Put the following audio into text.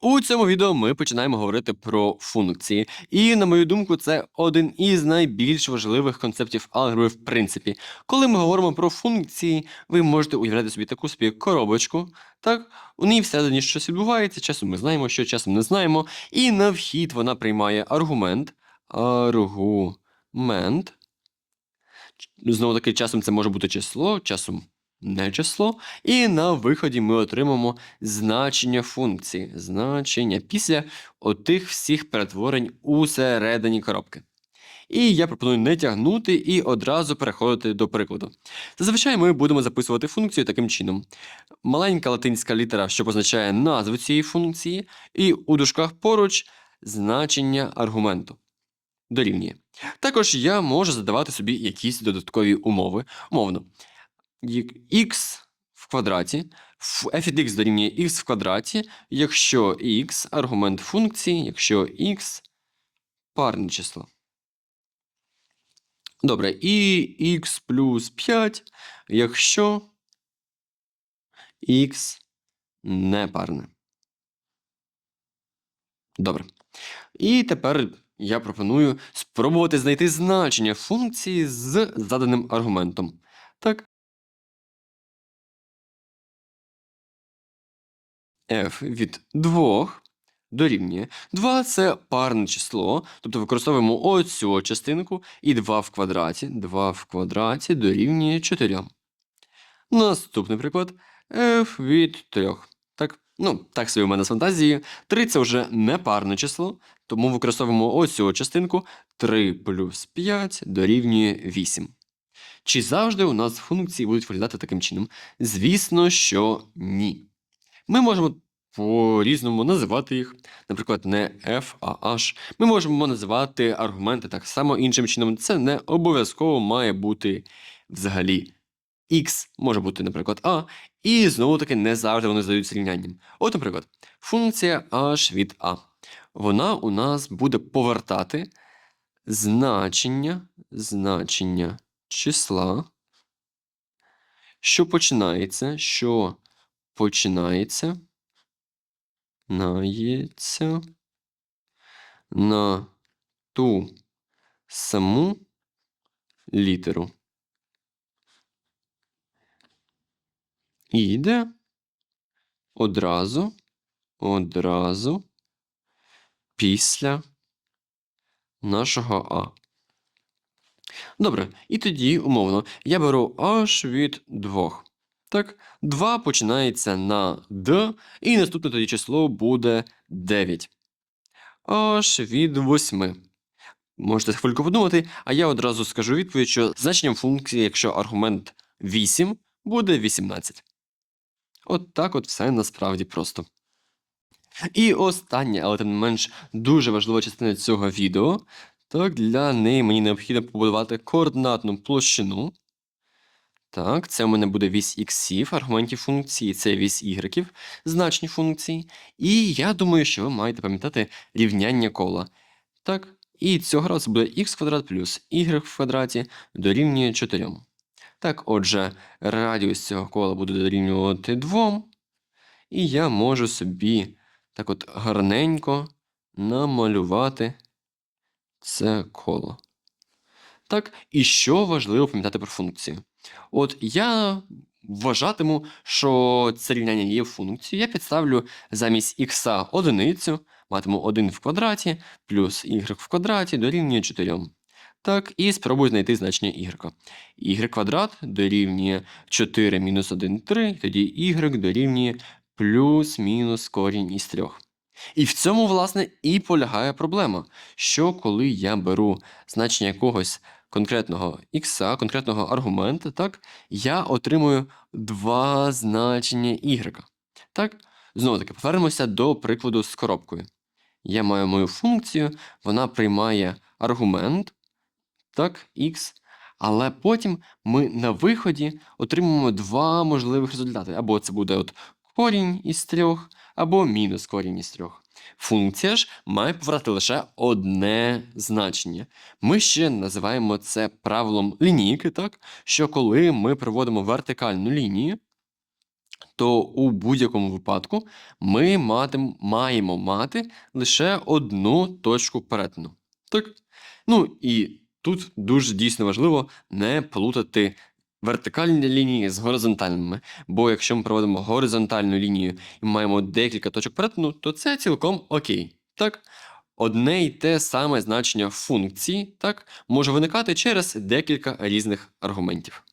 У цьому відео ми починаємо говорити про функції. І, на мою думку, це один із найбільш важливих концептів алгебри в принципі. Коли ми говоримо про функції, ви можете уявляти собі таку собі коробочку. Так, у ній всередині щось відбувається, часом ми знаємо, що часом не знаємо. І на вхід вона приймає аргумент. Аргумент. Знову таки, часом це може бути число, часом не число. І на виході ми отримаємо значення функції. Значення після отих всіх перетворень усередині коробки. І я пропоную не тягнути і одразу переходити до прикладу. Зазвичай ми будемо записувати функцію таким чином: маленька латинська літера, що позначає назву цієї функції, і у дужках поруч значення аргументу. Дорівнює. Також я можу задавати собі якісь додаткові умови. Умовно, x в квадраті, f від x дорівнює x в квадраті, якщо x аргумент функції, якщо x парне число. Добре, і x плюс 5, якщо x не парне. Добре. І тепер я пропоную спробувати знайти значення функції з заданим аргументом. Так. F від 2 дорівнює. 2 це парне число, тобто використовуємо оцю частинку і 2 в квадраті. 2 в квадраті дорівнює 4. Наступний приклад f від 3. Так, ну, так собі в мене з фантазією. 3 це вже не парне число, тому використовуємо оцю частинку 3 плюс 5 дорівнює 8. Чи завжди у нас функції будуть виглядати таким чином? Звісно, що ні. Ми можемо по-різному називати їх, наприклад, не f, а h. Ми можемо називати аргументи так само іншим чином. Це не обов'язково має бути взагалі x, може бути, наприклад, a, і знову таки не завжди вони здаються рівнянням. От, наприклад, функція h від a. Вона у нас буде повертати значення, значення числа, що починається, що починається нається на ту саму літеру. І йде одразу, одразу після нашого А. Добре, і тоді, умовно, я беру аж від двох. Так, 2 починається на Д, і наступне тоді число буде 9. Аж від 8. Можете хвильку подумати, а я одразу скажу відповідь, що значенням функції, якщо аргумент 8, буде 18. От так от все насправді просто. І остання, але тим не менш дуже важлива частина цього відео. Так, для неї мені необхідно побудувати координатну площину. Так, це у мене буде вісь іксів, аргументів функції, це вісь ігреків, значні функції. І я думаю, що ви маєте пам'ятати рівняння кола. Так, і цього разу буде х квадрат плюс y в квадраті дорівнює 4. Так, отже, радіус цього кола буде дорівнювати 2. І я можу собі так от гарненько намалювати це коло. Так, і що важливо пам'ятати про функцію? От я вважатиму, що це рівняння є функцією. Я підставлю замість х одиницю, матиму 1 в квадраті плюс y в квадраті дорівнює 4. Так, і спробую знайти значення y. y квадрат дорівнює 4 мінус 1 3, тоді y дорівнює плюс-мінус корінь із 3. І в цьому, власне, і полягає проблема, що коли я беру значення якогось конкретного х, конкретного аргумента, так, я отримую два значення y. Так, знову таки, повернемося до прикладу з коробкою. Я маю мою функцію, вона приймає аргумент, так, x, але потім ми на виході отримуємо два можливих результати. Або це буде от корінь із трьох, або мінус корінь із трьох. Функція ж має повертати лише одне значення. Ми ще називаємо це правилом лінійки, так? що коли ми проводимо вертикальну лінію, то у будь-якому випадку ми матим, маємо мати лише одну точку перетину. Так? Ну і тут дуже дійсно важливо не плутати вертикальні лінії з горизонтальними. Бо якщо ми проводимо горизонтальну лінію і маємо декілька точок перетину, то це цілком окей. Так? Одне й те саме значення функції так, може виникати через декілька різних аргументів.